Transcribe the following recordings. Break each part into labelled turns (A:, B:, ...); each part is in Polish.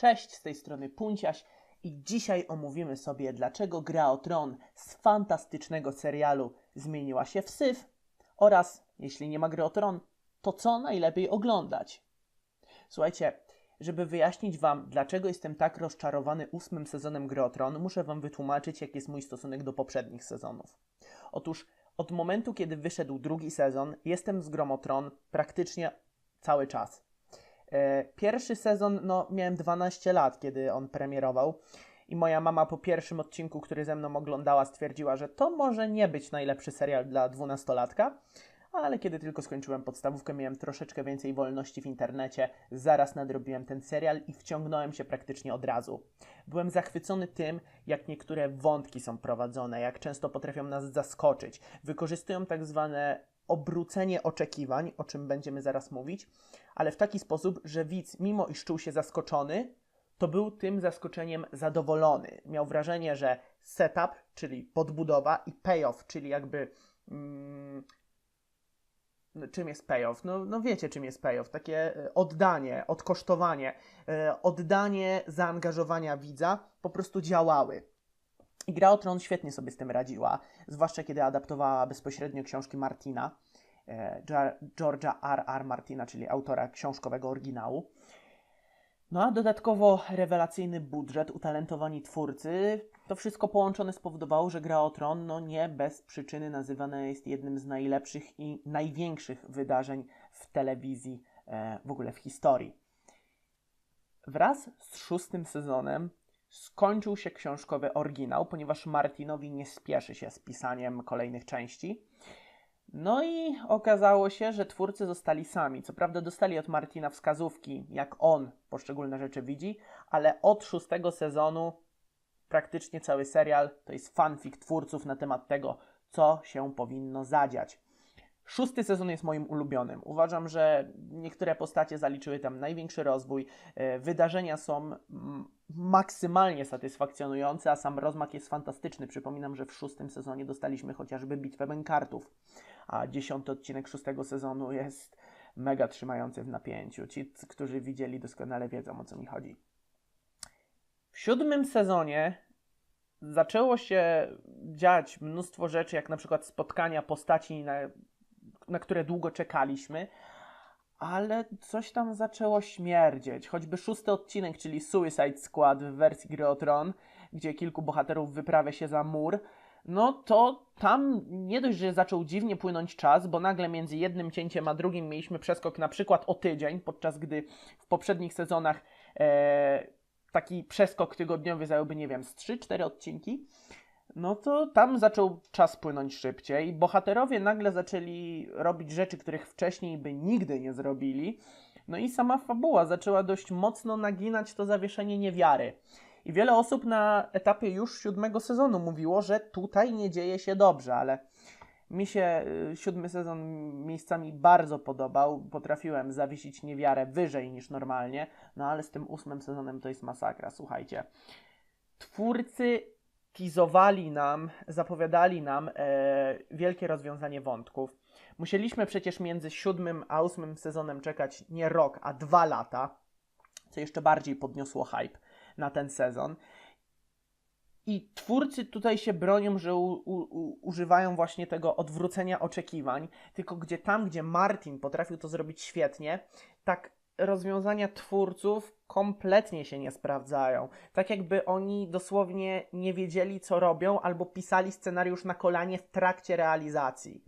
A: Cześć, z tej strony Punciaś i dzisiaj omówimy sobie, dlaczego Gra o Tron z fantastycznego serialu zmieniła się w syf oraz, jeśli nie ma Gry o Tron, to co najlepiej oglądać. Słuchajcie, żeby wyjaśnić Wam, dlaczego jestem tak rozczarowany ósmym sezonem Gry o Tron, muszę Wam wytłumaczyć, jaki jest mój stosunek do poprzednich sezonów. Otóż od momentu, kiedy wyszedł drugi sezon, jestem z Grą o Tron praktycznie cały czas. E, Pierwszy sezon, no miałem 12 lat, kiedy on premierował i moja mama po pierwszym odcinku, który ze mną oglądała, stwierdziła, że to może nie być najlepszy serial dla dwunastolatka, ale kiedy tylko skończyłem podstawówkę, miałem troszeczkę więcej wolności w internecie, zaraz nadrobiłem ten serial i wciągnąłem się praktycznie od razu. Byłem zachwycony tym, jak niektóre wątki są prowadzone, jak często potrafią nas zaskoczyć. Wykorzystują tak zwane obrócenie oczekiwań, o czym będziemy zaraz mówić, ale w taki sposób, że widz, mimo iż czuł się zaskoczony, to był tym zaskoczeniem zadowolony. Miał wrażenie, że setup, czyli podbudowa, i payoff, czyli jakby. Mm, czym jest payoff? No, no wiecie, czym jest payoff. Takie e, oddanie, odkosztowanie, e, oddanie zaangażowania widza po prostu działały. I Gra o Tron świetnie sobie z tym radziła, zwłaszcza kiedy adaptowała bezpośrednio książki Martina, e, George'a R. R. Martina, czyli autora książkowego oryginału. No a dodatkowo rewelacyjny budżet, utalentowani twórcy, to wszystko połączone spowodowało, że Gra o Tron no nie bez przyczyny nazywane jest jednym z najlepszych i największych wydarzeń w telewizji e, w ogóle w historii. Wraz z szóstym sezonem skończył się książkowy oryginał, ponieważ Martinowi nie spieszy się z pisaniem kolejnych części. No i okazało się, że twórcy zostali sami. Co prawda dostali od Martina wskazówki, jak on poszczególne rzeczy widzi, ale od szóstego sezonu praktycznie cały serial to jest fanfic twórców na temat tego, co się powinno zadziać. Szósty sezon jest moim ulubionym. Uważam, że niektóre postacie zaliczyły tam największy rozwój. E, Wydarzenia są maksymalnie satysfakcjonujące, a sam rozmach jest fantastyczny. Przypominam, że w szóstym sezonie dostaliśmy chociażby bitwę Bękartów, a dziesiąty odcinek szóstego sezonu jest mega trzymający w napięciu. Ci, którzy widzieli, doskonale wiedzą o co mi chodzi. W siódmym sezonie zaczęło się dziać mnóstwo rzeczy, jak na przykład spotkania postaci, na, na które długo czekaliśmy, ale coś tam zaczęło śmierdzieć. Choćby szósty odcinek, czyli Suicide Squad w wersji Gry o Tron, gdzie kilku bohaterów wyprawia się za mur, no to tam nie dość, że zaczął dziwnie płynąć czas, bo nagle między jednym cięciem a drugim mieliśmy przeskok na przykład o tydzień, podczas gdy w poprzednich sezonach e, taki przeskok tygodniowy zająłby, nie wiem, z 3-4 odcinki, no to tam zaczął czas płynąć szybciej. Bohaterowie nagle zaczęli robić rzeczy, których wcześniej by nigdy nie zrobili. No i sama fabuła zaczęła dość mocno naginać to zawieszenie niewiary. I wiele osób na etapie już siódmego sezonu mówiło, że tutaj nie dzieje się dobrze, ale mi się y, siódmy sezon miejscami bardzo podobał. Potrafiłem zawiesić niewiarę wyżej niż normalnie, no ale z tym ósmym sezonem to jest masakra, słuchajcie. Twórcy teasowali nam, zapowiadali nam e, wielkie rozwiązanie wątków. Musieliśmy przecież między siódmym a ósmym sezonem czekać nie rok, a dwa lata, co jeszcze bardziej podniosło hype na ten sezon. I twórcy tutaj się bronią, że u, u, używają właśnie tego odwrócenia oczekiwań, tylko gdzie tam, gdzie Martin potrafił to zrobić świetnie, tak rozwiązania twórców kompletnie się nie sprawdzają. Tak jakby oni dosłownie nie wiedzieli, co robią, albo pisali scenariusz na kolanie w trakcie realizacji.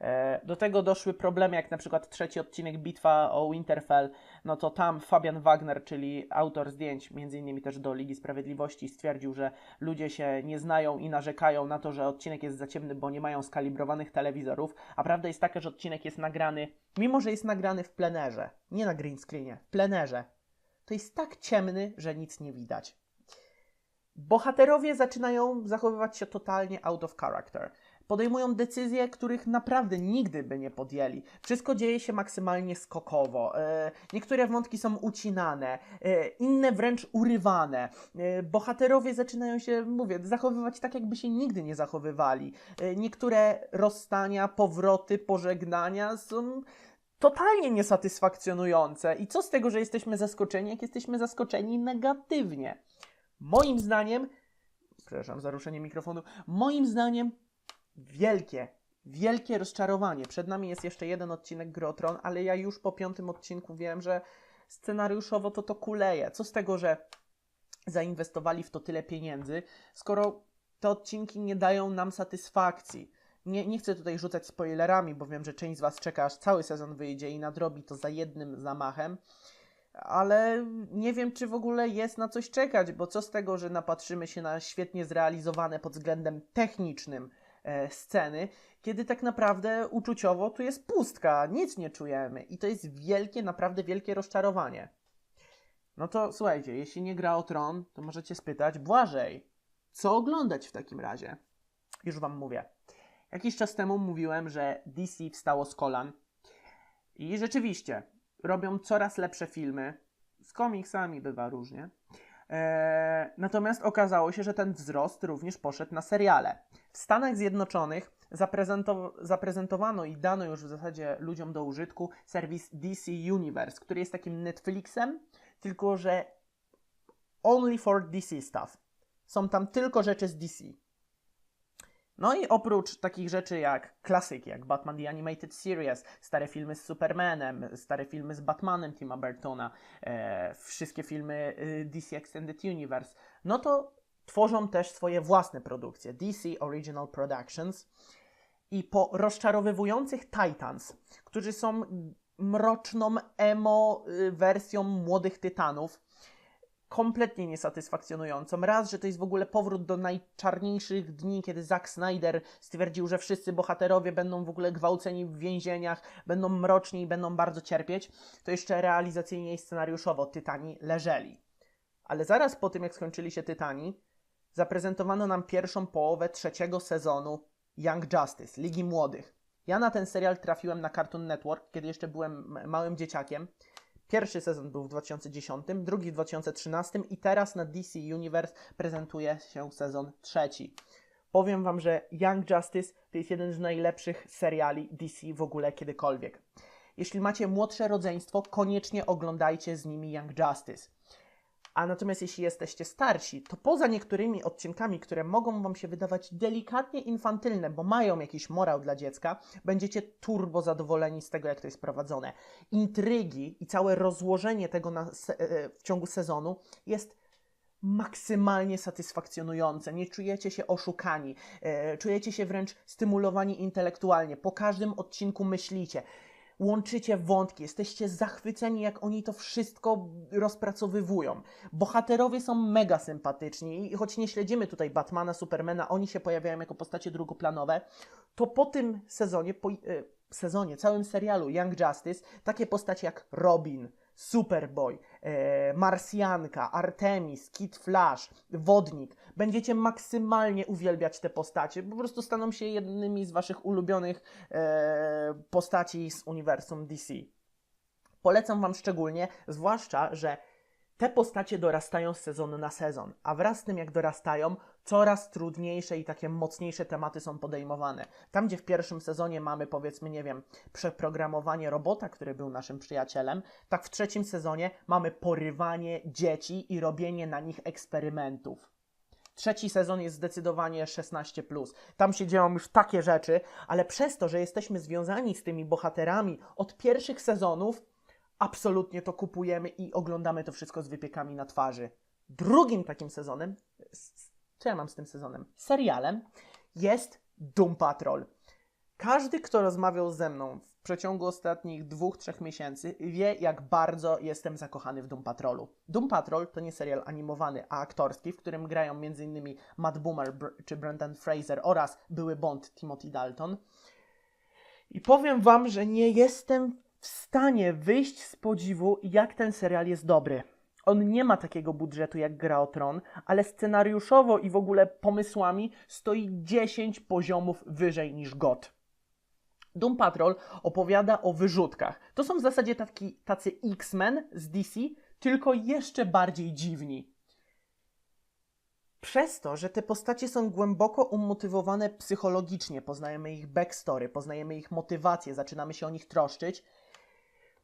A: E, Do tego doszły problemy, jak na przykład trzeci odcinek Bitwa o Winterfell, no to tam Fabian Wagner, czyli autor zdjęć, między innymi też do Ligi Sprawiedliwości, stwierdził, że ludzie się nie znają i narzekają na to, że odcinek jest za ciemny, bo nie mają skalibrowanych telewizorów, a prawda jest taka, że odcinek jest nagrany, mimo że jest nagrany w plenerze, nie na green screenie, w plenerze, to jest tak ciemny, że nic nie widać. Bohaterowie zaczynają zachowywać się totalnie out of character. Podejmują decyzje, których naprawdę nigdy by nie podjęli. Wszystko dzieje się maksymalnie skokowo. E, niektóre wątki są ucinane, e, inne wręcz urywane. E, bohaterowie zaczynają się, mówię, zachowywać tak, jakby się nigdy nie zachowywali. Niektóre rozstania, powroty, pożegnania są totalnie niesatysfakcjonujące. I co z tego, że jesteśmy zaskoczeni, jak jesteśmy zaskoczeni negatywnie? Moim zdaniem, przepraszam za ruszenie mikrofonu, moim zdaniem wielkie, wielkie rozczarowanie. Przed nami jest jeszcze jeden odcinek Gry o Tron, ale ja już po piątym odcinku wiem, że scenariuszowo to to kuleje. Co z tego, że zainwestowali w to tyle pieniędzy, skoro te odcinki nie dają nam satysfakcji. Nie, nie chcę tutaj rzucać spoilerami, bo wiem, że część z Was czeka, aż cały sezon wyjdzie i nadrobi to za jednym zamachem, ale nie wiem, czy w ogóle jest na coś czekać, bo co z tego, że napatrzymy się na świetnie zrealizowane pod względem technicznym sceny, kiedy tak naprawdę uczuciowo tu jest pustka, nic nie czujemy i to jest wielkie, naprawdę wielkie rozczarowanie. No to słuchajcie, jeśli nie gra o tron, to możecie spytać, Błażej, co oglądać w takim razie? Już Wam mówię. Jakiś czas temu mówiłem, że DC wstało z kolan i rzeczywiście robią coraz lepsze filmy. Z komiksami bywa różnie. Eee, natomiast okazało się, że ten wzrost również poszedł na seriale. W Stanach Zjednoczonych zaprezentow- zaprezentowano i dano już w zasadzie ludziom do użytku serwis DC Universe, który jest takim Netflixem, tylko że only for DC stuff. Są tam tylko rzeczy z DC. No i oprócz takich rzeczy jak klasyki, jak Batman The Animated Series, stare filmy z Supermanem, stare filmy z Batmanem Tima Burtona, e, wszystkie filmy y, DC Extended Universe, no to tworzą też swoje własne produkcje, DC Original Productions. I po rozczarowywujących Titans, którzy są mroczną emo y, wersją młodych Tytanów, kompletnie niesatysfakcjonującą. Raz, że to jest w ogóle powrót do najczarniejszych dni, kiedy Zack Snyder stwierdził, że wszyscy bohaterowie będą w ogóle gwałceni w więzieniach, będą mroczni i będą bardzo cierpieć, to jeszcze realizacyjnie i scenariuszowo Tytani leżeli. Ale zaraz po tym, jak skończyli się Tytani, zaprezentowano nam pierwszą połowę trzeciego sezonu Young Justice, Ligi Młodych. Ja na ten serial trafiłem na Cartoon Network, kiedy jeszcze byłem małym dzieciakiem. Pierwszy sezon był w 2010, drugi w 2013 i teraz na DC Universe prezentuje się sezon trzeci. Powiem Wam, że Young Justice to jest jeden z najlepszych seriali DC w ogóle kiedykolwiek. Jeśli macie młodsze rodzeństwo, koniecznie oglądajcie z nimi Young Justice. A natomiast jeśli jesteście starsi, to poza niektórymi odcinkami, które mogą Wam się wydawać delikatnie infantylne, bo mają jakiś morał dla dziecka, będziecie turbo zadowoleni z tego, jak to jest prowadzone. Intrygi i całe rozłożenie tego se- e, w ciągu sezonu jest maksymalnie satysfakcjonujące. Nie czujecie się oszukani, e, czujecie się wręcz stymulowani intelektualnie. Po każdym odcinku myślicie łączycie wątki, jesteście zachwyceni, jak oni to wszystko rozpracowywują. Bohaterowie są mega sympatyczni i choć nie śledzimy tutaj Batmana, Supermana, oni się pojawiają jako postacie drugoplanowe, to po tym sezonie, po, e, sezonie, całym serialu Young Justice, takie postacie jak Robin, Superboy, Marsjanka, Artemis, Kid Flash, Wodnik. Będziecie maksymalnie uwielbiać te postacie. Po prostu staną się jednymi z waszych ulubionych e, postaci z uniwersum DC. Polecam wam szczególnie, zwłaszcza, że te postacie dorastają z sezonu na sezon, a wraz z tym jak dorastają, coraz trudniejsze i takie mocniejsze tematy są podejmowane. Tam, gdzie w pierwszym sezonie mamy, powiedzmy, nie wiem, przeprogramowanie robota, który był naszym przyjacielem, tak w trzecim sezonie mamy porywanie dzieci i robienie na nich eksperymentów. Trzeci sezon jest zdecydowanie 16. Tam się dzieją już takie rzeczy, ale przez to, że jesteśmy związani z tymi bohaterami od pierwszych sezonów, absolutnie to kupujemy i oglądamy to wszystko z wypiekami na twarzy. Drugim takim sezonem, co ja mam z tym sezonem? Serialem jest Doom Patrol. Każdy, kto rozmawiał ze mną w przeciągu ostatnich dwóch, trzech miesięcy, wie, jak bardzo jestem zakochany w Doom Patrolu. Doom Patrol to nie serial animowany, a aktorski, w którym grają m.in. Matt Boomer czy Brendan Fraser oraz były Bond Timothy Dalton. I powiem Wam, że nie jestem stanie wyjść z podziwu, jak ten serial jest dobry. On nie ma takiego budżetu jak Gra o Tron, ale scenariuszowo i w ogóle pomysłami stoi 10 poziomów wyżej niż GOT. Doom Patrol opowiada o wyrzutkach. To są w zasadzie taki, tacy X-Men z DC, tylko jeszcze bardziej dziwni. Przez to, że te postacie są głęboko umotywowane psychologicznie, poznajemy ich backstory, poznajemy ich motywację, zaczynamy się o nich troszczyć,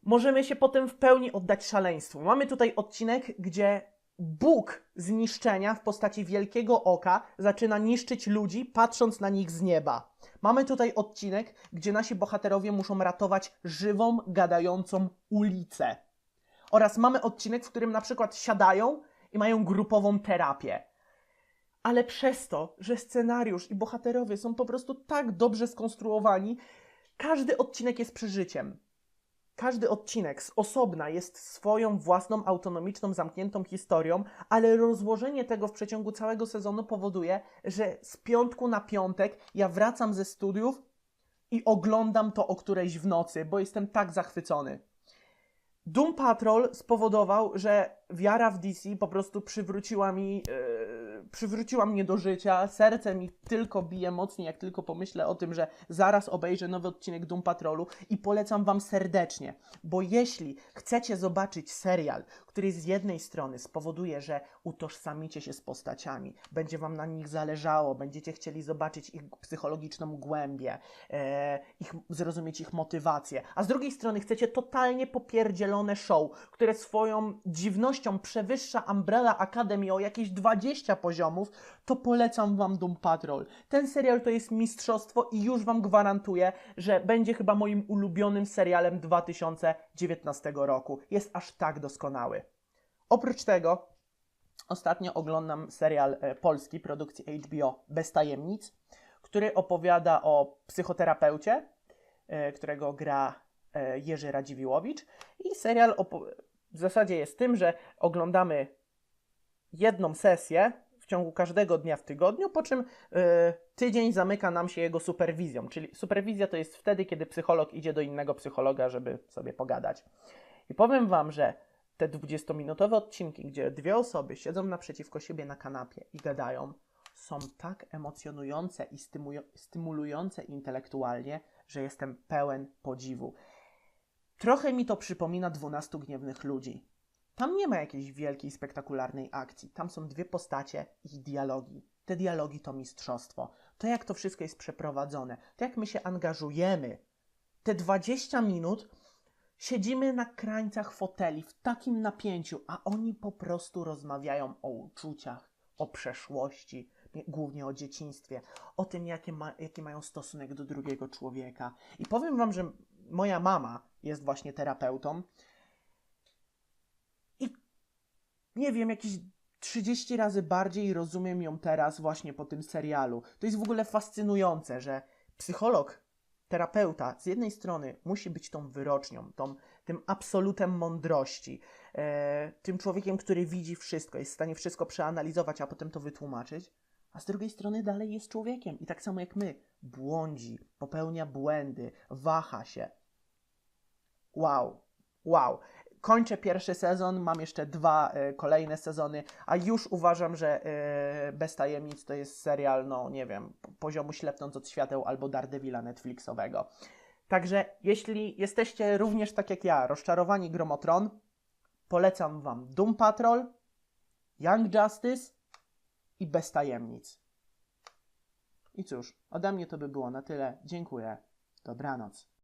A: możemy się potem w pełni oddać szaleństwu. Mamy tutaj odcinek, gdzie Bóg zniszczenia w postaci wielkiego oka zaczyna niszczyć ludzi, patrząc na nich z nieba. Mamy tutaj odcinek, gdzie nasi bohaterowie muszą ratować żywą, gadającą ulicę. Oraz mamy odcinek, w którym na przykład siadają i mają grupową terapię. Ale przez to, że scenariusz i bohaterowie są po prostu tak dobrze skonstruowani, każdy odcinek jest przeżyciem. Każdy odcinek z osobna jest swoją własną, autonomiczną, zamkniętą historią, ale rozłożenie tego w przeciągu całego sezonu powoduje, że z piątku na piątek ja wracam ze studiów i oglądam to o którejś w nocy, bo jestem tak zachwycony. Doom Patrol spowodował, że wiara w DC po prostu przywróciła mi, yy, przywróciła mnie do życia. Serce mi tylko bije mocniej, jak tylko pomyślę o tym, że zaraz obejrzę nowy odcinek Doom Patrolu i polecam Wam serdecznie, bo jeśli chcecie zobaczyć serial, który z jednej strony spowoduje, że utożsamicie się z postaciami, będzie Wam na nich zależało, będziecie chcieli zobaczyć ich psychologiczną głębię, e, ich, zrozumieć ich motywację, a z drugiej strony chcecie totalnie popierdzielone show, które swoją dziwnością przewyższa Umbrella Academy o jakieś 20 poziomów, to polecam Wam Doom Patrol. Ten serial to jest mistrzostwo i już Wam gwarantuję, że będzie chyba moim ulubionym serialem 2019 roku. Jest aż tak doskonały. Oprócz tego ostatnio oglądam serial e, polski produkcji HBO Bez Tajemnic, który opowiada o psychoterapeucie, e, którego gra e, Jerzy Radziwiłowicz i serial w zasadzie jest tym, że oglądamy jedną sesję w ciągu każdego dnia w tygodniu, po czym y, tydzień zamyka nam się jego superwizją. Czyli superwizja to jest wtedy, kiedy psycholog idzie do innego psychologa, żeby sobie pogadać. I powiem Wam, że te 20-minutowe odcinki, gdzie dwie osoby siedzą naprzeciwko siebie na kanapie i gadają, są tak emocjonujące i stymulujące intelektualnie, że jestem pełen podziwu. Trochę mi to przypomina 12 gniewnych ludzi. Tam nie ma jakiejś wielkiej, spektakularnej akcji. Tam są dwie postacie i dialogi. Te dialogi to mistrzostwo. To, jak to wszystko jest przeprowadzone, to, jak my się angażujemy. Te 20 minut siedzimy na krańcach foteli w takim napięciu, a oni po prostu rozmawiają o uczuciach, o przeszłości, głównie o dzieciństwie, o tym, jakie ma, jaki mają stosunek do drugiego człowieka. I powiem Wam, że moja mama jest właśnie terapeutą i nie wiem, jakieś 30 razy bardziej rozumiem ją teraz właśnie po tym serialu. To jest w ogóle fascynujące, że psycholog, terapeuta z jednej strony musi być tą wyrocznią, tą, tym absolutem mądrości, e, tym człowiekiem, który widzi wszystko, jest w stanie wszystko przeanalizować, a potem to wytłumaczyć, a z drugiej strony dalej jest człowiekiem i tak samo jak my, błądzi, popełnia błędy, waha się. Wow, wow. Kończę pierwszy sezon, mam jeszcze dwa e, kolejne sezony, a już uważam, że e, Bez Tajemnic to jest serial, no nie wiem, po- poziomu ślepnąc od świateł albo Daredevila Netflixowego. Także jeśli jesteście również tak jak ja, rozczarowani Gromotron, polecam Wam Doom Patrol, Young Justice i Bez Tajemnic. I cóż, ode mnie to by było na tyle. Dziękuję. Dobranoc.